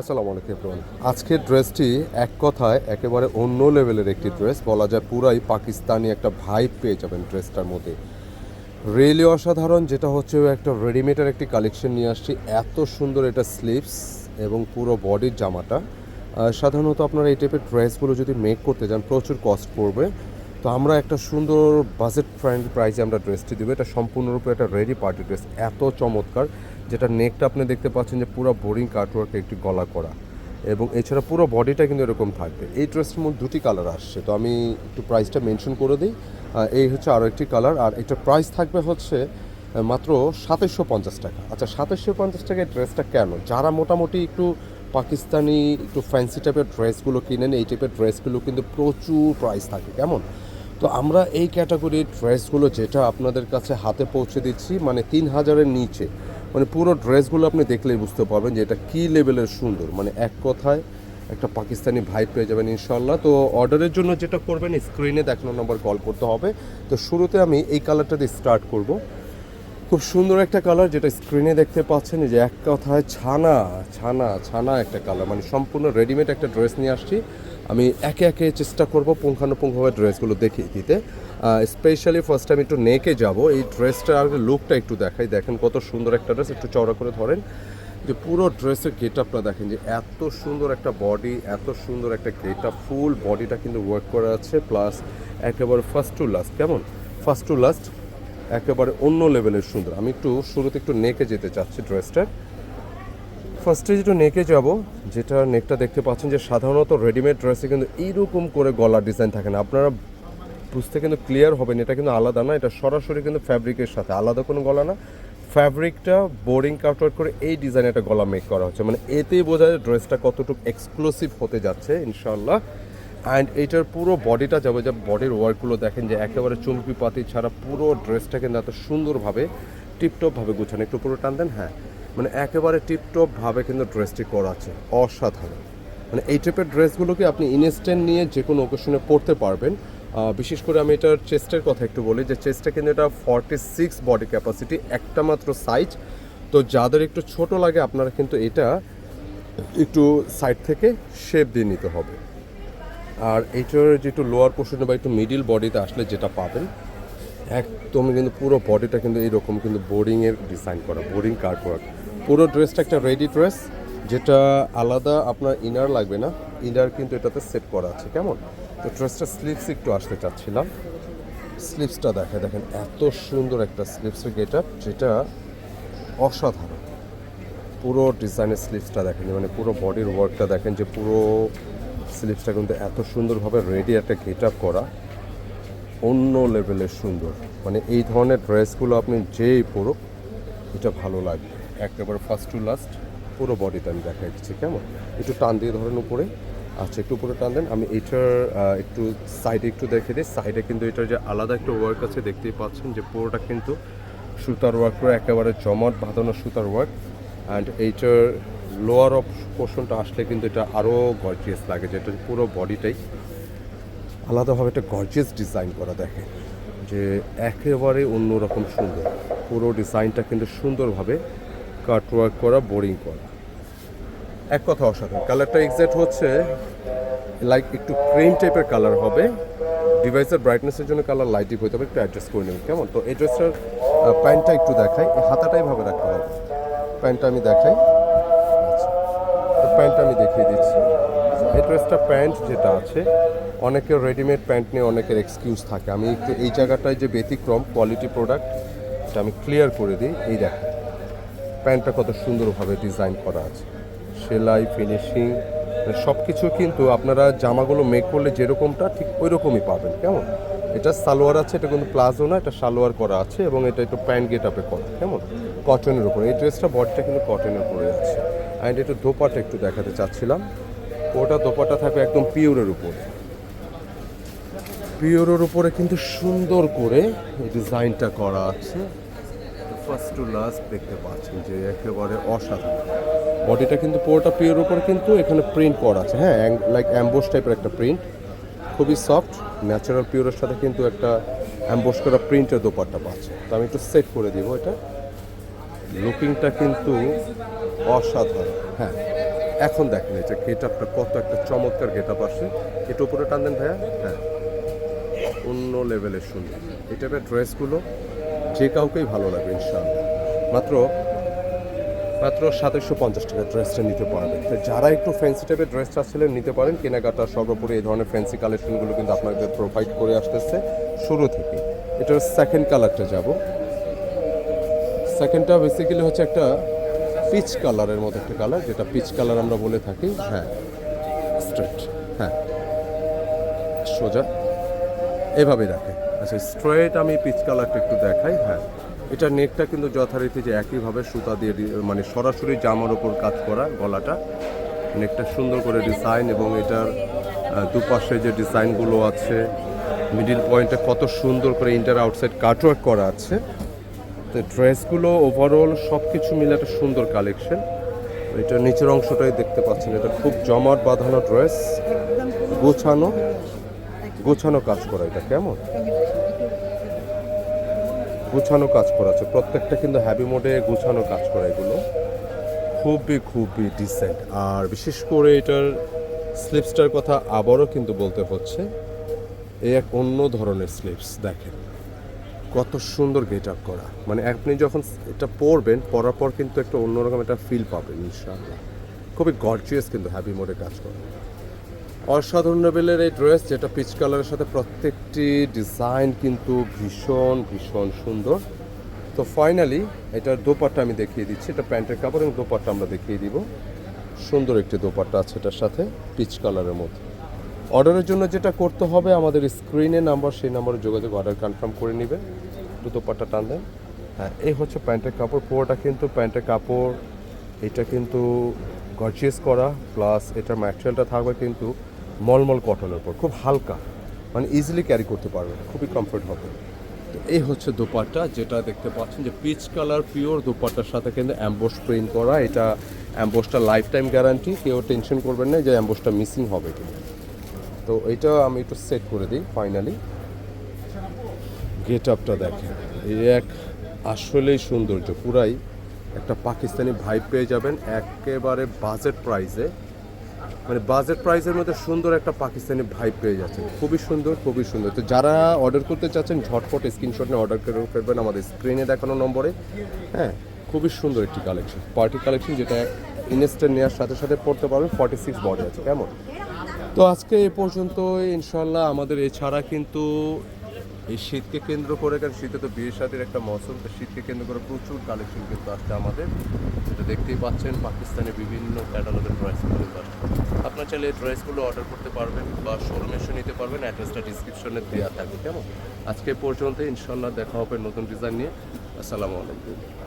আসসালামু আলাইকুম everyone. আজকের ড্রেসটি এক কথায় একেবারে অন্য লেভেলের একটি ড্রেস। বলা যায় পুরাই পাকিস্তানি একটা ভাইব পেয়ে যাবেন ড্রেসটার মধ্যে। রিয়েলি অসাধারণ, যেটা হচ্ছে একটা রেডিমেডের একটি কালেকশন নিয়ে আসছি। এত সুন্দর এটা স্লিভস এবং পুরো বডির জামাটা। সাধারণত আপনারা এই টাইপের ড্রেসগুলো যদি মেক করতে যান, প্রচুর কস্ট পড়বে। তো আমরা একটা সুন্দর বাজেট ফ্রেন্ড প্রাইসে আমরা ড্রেসটি দেবো। এটা সম্পূর্ণরূপে একটা রেডি পার্টি ড্রেস এত চমৎকার, যেটা নেকটা আপনি দেখতে পাচ্ছেন যে পুরো বোরিং কাটওয়ার্কে একটি গলা করা। এবং এছাড়া পুরো বডিটা কিন্তু এরকম থাকবে। এই ড্রেসটির মধ্যে দুটি কালার আসছে। তো আমি একটু প্রাইসটা মেনশন করে দিই। এই হচ্ছে আরও একটি কালার আর এটার প্রাইস থাকবে হচ্ছে মাত্র সাতাশশো পঞ্চাশ টাকা। আচ্ছা সাতাশশো পঞ্চাশ টাকায় ড্রেসটা কেন? যারা মোটামুটি একটু পাকিস্তানি, একটু ফ্যান্সি টাইপের ড্রেসগুলো কিনেন, এই টাইপের ড্রেসগুলো কিন্তু প্রচুর প্রাইস থাকে। কেমন? তো আমরা এই ক্যাটাগরির ড্রেসগুলো যেটা আপনাদের কাছে হাতে পৌঁছে দিচ্ছি মানে তিন হাজারের নিচে মানে পুরো ড্রেসগুলো আপনি দেখলেই বুঝতে পারবেন যে এটা কী লেভেলের সুন্দর। মানে এক কথায় একটা পাকিস্তানি ভাই পেয়ে যাবেন ইনশাল্লাহ তো অর্ডারের জন্য যেটা করবেন, স্ক্রিনে দেখানো নম্বর কল করতে হবে। তো শুরুতে আমি এই কালারটা দিয়ে স্টার্ট করব। খুব সুন্দর একটা কালার যেটা স্ক্রিনে দেখতে পাচ্ছেন যে এক কথায় ছানা ছানা ছানা একটা কালার মানে সম্পূর্ণ রেডিমেড একটা ড্রেস নিয়ে আসছি। আমি একে একে চেষ্টা করব পুঙ্খানুপুঙ্খভাবে ড্রেসগুলো দেখিয়ে দিতে। স্পেশালি ফার্স্ট টাইম একটু নেকে যাব। এই ড্রেসটার লুকটা একটু দেখাই। দেখেন কত সুন্দর একটা ড্রেস একটু চওড়া করে ধরেন। যে পুরো ড্রেসের গেট আপটা দেখেন যে এত সুন্দর একটা বডি এত সুন্দর একটা গেট আপ ফুল বডিটা কিন্তু ওয়ার্ক করা আছে। প্লাস একেবারে ফার্স্ট টু লাস্ট কেমন? ফার্স্ট টু লাস্ট একেবারে অন্য লেভেলের সুন্দর। আমি একটু শুরুতে একটু নেকে যেতে চাচ্ছি ড্রেসটার ফার্স্টে যেটা নেকে যাব, যেটা নেকটা দেখতে পাচ্ছেন যে সাধারণত রেডিমেড ড্রেসে কিন্তু এইরকম করে গলার ডিজাইন থাকে না। আপনারা বুঝতে কিন্তু ক্লিয়ার হবেন, এটা কিন্তু আলাদা না, এটা সরাসরি কিন্তু ফ্যাব্রিকের সাথে। আলাদা কোনো গলা না ফ্যাব্রিকটা বোরিং কাটওয়ার্ক করে এই ডিজাইনে একটা গলা মেক করা হচ্ছে। মানে এতেই বোঝা যায় ড্রেসটা কতটুকু এক্সক্লুসিভ হতে যাচ্ছে ইনশাল্লাহ অ্যান্ড এটার পুরো বডিটা যাবে, যে বডির ওয়ার্কগুলো দেখেন যে একেবারে চুমকি পাতি ছাড়া পুরো ড্রেসটা কিন্তু এত সুন্দরভাবে টিপটপভাবে গুছানো। একটু পুরো টান দেন হ্যাঁ। মানে একেবারে টিপটপভাবে কিন্তু ড্রেসটি করা আছে অসাধারণ। মানে এই টাইপের ড্রেসগুলোকে আপনি ইনস্ট্যান্ট নিয়ে যে কোনো ওকেশনে পরতে পারবেন। বিশেষ করে আমি এটার চেস্টের কথা একটু বলি, যে চেস্টটা কিন্তু এটা ফর্টি সিক্স বডি ক্যাপাসিটি একটা মাত্র সাইজ তো যাদের একটু ছোট লাগে, আপনারা কিন্তু এটা একটু সাইড থেকে শেপ দিয়ে নিতে হবে। আর এইটার যেটু লোয়ার পোর্শনে বা একটু মিডিল বডিতে আসলে যেটা পাবেন একদম কিন্তু পুরো বডিটা কিন্তু এইরকম কিন্তু বোরিংয়ের ডিজাইন করা বোরিং কার্ড ওয়ার্ক পুরো ড্রেসটা একটা রেডি ড্রেস যেটা আলাদা আপনার ইনার লাগবে না ইনার কিন্তু এটাতে সেট করা আছে, কেমন? তো ড্রেসটা স্লিভস একটু আসতে চাচ্ছিলাম। স্লিভসটা দেখে দেখেন, এত সুন্দর একটা স্লিভসের গেট আপ যেটা অসাধারণ। পুরো ডিজাইনের স্লিভসটা দেখেন মানে পুরো বডির ওয়ার্কটা দেখেন যে পুরো স্লিভসটা কিন্তু এত সুন্দরভাবে রেডি একটা গেট আপ করা। অন্য লেভেলের সুন্দর। মানে এই ধরনের ড্রেসগুলো আপনি যেই পরুক, এটা ভালো লাগবে। একেবারে ফার্স্ট টু লাস্ট পুরো বডিটা আমি দেখা দিচ্ছি, কেমন? একটু টান দিয়ে ধরেন উপরে। আচ্ছা একটু উপরে টান দেন। আমি এটার একটু সাইডে একটু দেখে দিই। সাইডে কিন্তু এটার যে আলাদা একটা ওয়ার্ক আছে, দেখতেই পাচ্ছেন যে পুরোটা কিন্তু সুতার ওয়ার্ক করে একেবারে জমাট বাঁধানো সুতার ওয়ার্ক অ্যান্ড এইটার লোয়ার অফ পোর্শনটা আসলে কিন্তু এটা আরও গর্জিয়াস লাগে, যেটা পুরো বডিটাই আলাদাভাবে একটা গর্জিয়াস ডিজাইন করা দেখে, যে একেবারে অন্যরকম সুন্দর। পুরো ডিজাইনটা কিন্তু সুন্দরভাবে কাটওয়ার্ক করা বোরিং করা। এক কথা অসাধারণ। কালারটা এক্সাক্ট হচ্ছে লাইক একটু ক্রিম টাইপের কালার হবে। ডিভাইসের ব্রাইটনেসের জন্য কালার লাইটিভ হতে হবে, একটু অ্যাডজাস্ট করে নেবেন, কেমন? তো এই ড্রেসটার প্যান্টটা একটু দেখাই। এই হাতাটাই ভাবে রাখতে হবে। প্যান্টটা আমি দেখাই। আচ্ছা। প্যান্টটা আমি দেখিয়ে দিচ্ছি। এই ড্রেসটা প্যান্ট যেটা আছে, অনেকের রেডিমেড প্যান্ট নিয়ে অনেকের এক্সকিউজ থাকে। আমি একটু এই জায়গাটায় যে ব্যতিক্রম কোয়ালিটি প্রোডাক্ট এটা আমি ক্লিয়ার করে দিই। এই দেখেন, প্যান্টটা কত সুন্দরভাবে ডিজাইন করা আছে। সেলাই ফিনিশিং সব কিছু কিন্তু আপনারা জামাগুলো মেক করলে যেরকমটা ঠিক ওই রকমই পাবেন। কেমন? এটা সালোয়ার আছে, এটা কিন্তু প্লাজো না, এটা সালোয়ার করা আছে এবং এটা একটু প্যান্ট গেট আপে করা, কেমন? কটনের উপরে। এই ড্রেসটা বডিটা কিন্তু কটনের উপরে আছে। অ্যান্ড একটু ধোপাটা একটু দেখাতে চাচ্ছিলাম। ওটা দোপাটা থাকবে একদম পিওরের উপরে। পিওরের উপরে কিন্তু সুন্দর করে এই ডিজাইনটা করা আছে। ফার্স্ট টু লাস্ট দেখতে পাচ্ছেন যে একেবারে অসাধারণ। বডিটা কিন্তু পুরোটা পিওর উপরে কিন্তু এখানে প্রিন্ট করা আছে। হ্যাঁ লাইক অ্যাম্বোস টাইপের একটা প্রিন্ট খুবই সফট ন্যাচারাল পিওরের সাথে কিন্তু একটা অ্যাম্বোস করা প্রিন্টের দোপাট্টা পাচ্ছে। তো আমি একটু সেট করে দিব এটা। লুকিংটা কিন্তু অসাধারণ। হ্যাঁ। এখন দেখেন যে গেট আপটা কত একটা চমৎকার গেট আপ আসে এটা উপরে টান দেন ভাইয়া। হ্যাঁ। অন্য লেভেলের সুন্দর। এই টাইপের ড্রেসগুলো যে কাউকেই ভালো লাগবে, ইনশাআল্লাহ। মাত্র মাত্র সাতাশশো পঞ্চাশ টাকা ড্রেসটা নিতে পারবেন। যারা একটু ফ্যান্সি টাইপের ড্রেস চাচ্ছিলেন, নিতে পারেন। কেনাকাটা সর্বোপরি এই ধরনের ফ্যান্সি কালেকশনগুলো কিন্তু আপনাদের প্রোভাইড করে আসতেছে শুরু থেকে। এটার সেকেন্ড কালারটা যাব। সেকেন্ডটা বেসিক্যালি হচ্ছে একটা পিচ কালারের মতো একটা কালার যেটা পিচ কালার আমরা বলে থাকি। হ্যাঁ স্ট্রেট হ্যাঁ। সোজা। এভাবে রাখে। আচ্ছা স্ট্রেট আমি পিচ কালারটা একটু দেখাই হ্যাঁ। এটা নেকটা কিন্তু যথারীতি যে একইভাবে সুতা দিয়ে মানে সরাসরি জামার ওপর কাজ করা গলাটা। নেকটা সুন্দর করে ডিজাইন এবং এটার দুপাশে যে ডিজাইনগুলো আছে মিডিল পয়েন্টে কত সুন্দর করে ইন্টার আউটসাইড কাটওয়ার্ক করা আছে। তো ড্রেসগুলো ওভারঅল সব কিছু মিলে একটা সুন্দর কালেকশন এটা নিচের অংশটাই দেখতে পাচ্ছেন, এটা খুব জমাট বাঁধানো ড্রেস গোছানো গোছানো কাজ করা এটা, কেমন? গোছানো কাজ করা আছে, প্রত্যেকটা কিন্তু হ্যাভি মোডে গোছানো কাজ করা এগুলো। খুবই খুবই ডিসেন্ট আর বিশেষ করে এটার স্লিপসটার কথা আবারও কিন্তু বলতে হচ্ছে এই এক অন্য ধরনের স্লিপস দেখেন। কত সুন্দর গেট আপ করা। মানে আপনি যখন এটা পরবেন, পরার পর কিন্তু একটা অন্যরকম একটা ফিল পাবেন, ইনশাআল্লাহ। খুবই গর্জিয়াস কিন্তু হ্যাভি মোডে কাজ করে। অসাধারণ লেভেলের এই ড্রেস যেটা পিচ কালারের সাথে প্রত্যেকটি ডিজাইন কিন্তু ভীষণ ভীষণ সুন্দর। তো ফাইনালি এটার দোপাট্টা আমি দেখিয়ে দিচ্ছি। এটা প্যান্টের কাপড় এবং দোপাট্টা আমরা দেখিয়ে দিব। সুন্দর একটি দোপাট্টা আছে এটার সাথে পিচ কালারের মধ্যে। অর্ডারের জন্য যেটা করতে হবে, আমাদের স্ক্রিনে নাম্বার, সেই নাম্বারে যোগাযোগ, অর্ডার কনফার্ম করে নেবেন। দোপাট্টা টান দেন হ্যাঁ এই হচ্ছে প্যান্টের কাপড়। পুরোটা কিন্তু প্যান্টের কাপড়, এটা কিন্তু গর্জিয়াস করা প্লাস এটার ম্যাটেরিয়ালটা থাকবে কিন্তু মলমল কটনের উপর, খুব হালকা। মানে ইজিলি ক্যারি করতে পারবে খুবই কমফোর্ট হবে। তো এই হচ্ছে দোপাট্টা, যেটা দেখতে পাচ্ছেন যে পিচ কালার পিওর দোপাট্টার সাথে কিন্তু অ্যাম্বোস প্রিন্ট করা। এটা অ্যাম্বোসটা লাইফ টাইম গ্যারান্টি কেউ টেনশন করবেন না যে অ্যাম্বোসটা মিসিং হবে কিনা। তো এটা আমি একটু সেট করে দিই ফাইনালি গেট আপটা দেখেন। এই এক আসলেই সৌন্দর্য, পুরাই একটা পাকিস্তানি ভাইব পেয়ে যাবেন একেবারে বাজেট প্রাইসে মানে বাজেট প্রাইসের মধ্যে সুন্দর একটা পাকিস্তানি ভাইব পেয়ে যাচ্ছেন। খুবই সুন্দর খুবই সুন্দর। তো যারা অর্ডার করতে চাচ্ছেন, ঝটপট স্ক্রিনশট নিয়ে অর্ডার করে ফেলবেন আমাদের স্ক্রিনে দেখানো নম্বরে। হ্যাঁ খুবই সুন্দর একটি কালেকশন পার্টি কালেকশন যেটা ইনস্ট্যান্ট নেওয়ার সাথে সাথে পড়তে পারবেন। ফর্টি সিক্স বডি আছে, কেমন? তো আজকে এ পর্যন্ত ইনশাল্লাহ আমাদের এছাড়া কিন্তু এই শীতকে কেন্দ্র করে, কারণ শীতে তো বিয়ে শাদির একটা মৌসুম, তো শীতকে কেন্দ্র করে প্রচুর কালেকশন কিন্তু আসছে আমাদের। যেটা দেখতেই পাচ্ছেন পাকিস্তানের বিভিন্ন ক্যাটালগের ড্রেসগুলো কিন্তু আসছে। আপনার চাইলে এই ড্রেসগুলো অর্ডার করতে পারবেন বা শোরুমে এসে নিতে পারবেন অ্যাড্রেসটা ডিসক্রিপশনে দেওয়া থাকবে, কেমন? আজকে পর্যন্ত ইনশাল্লাহ দেখা হবে নতুন ডিজাইন নিয়ে। আসসালামু আলাইকুম।